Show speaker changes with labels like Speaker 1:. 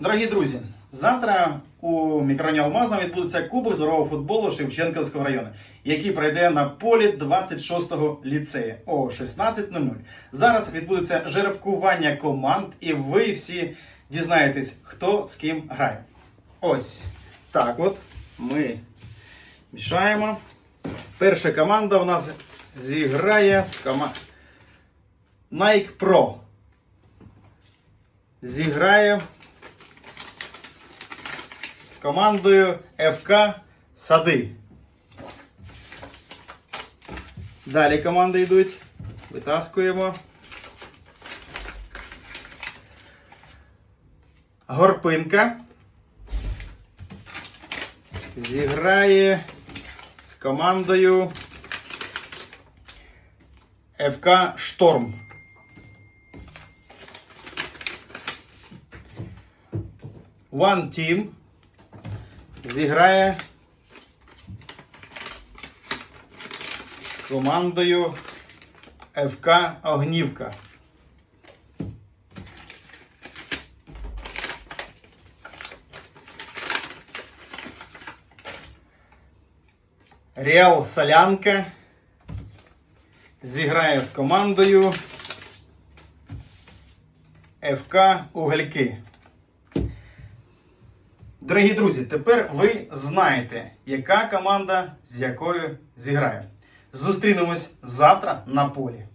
Speaker 1: Дорогі друзі, завтра у мікрорайоні Алмазна відбудеться Кубок здорового футболу Шевченківського району, який пройде на полі 26-го ліцею о 16.00. Зараз відбудеться жеребкування команд, і ви всі дізнаєтесь, хто з ким грає. Ось так от ми мішаємо. Перша команда у нас зіграє з команд Nike Pro. Зіграє командою ФК Сади. Далі команди йдуть. Витаскуємо. Горпинка. Зіграє з командою ФК Шторм. One Team зіграє з командою ФК Огнівка. Реал Солянка зіграє з командою ФК Угольки. Дорогі друзі, тепер ви знаєте, яка команда з якою зіграє. Зустрінемось завтра на полі.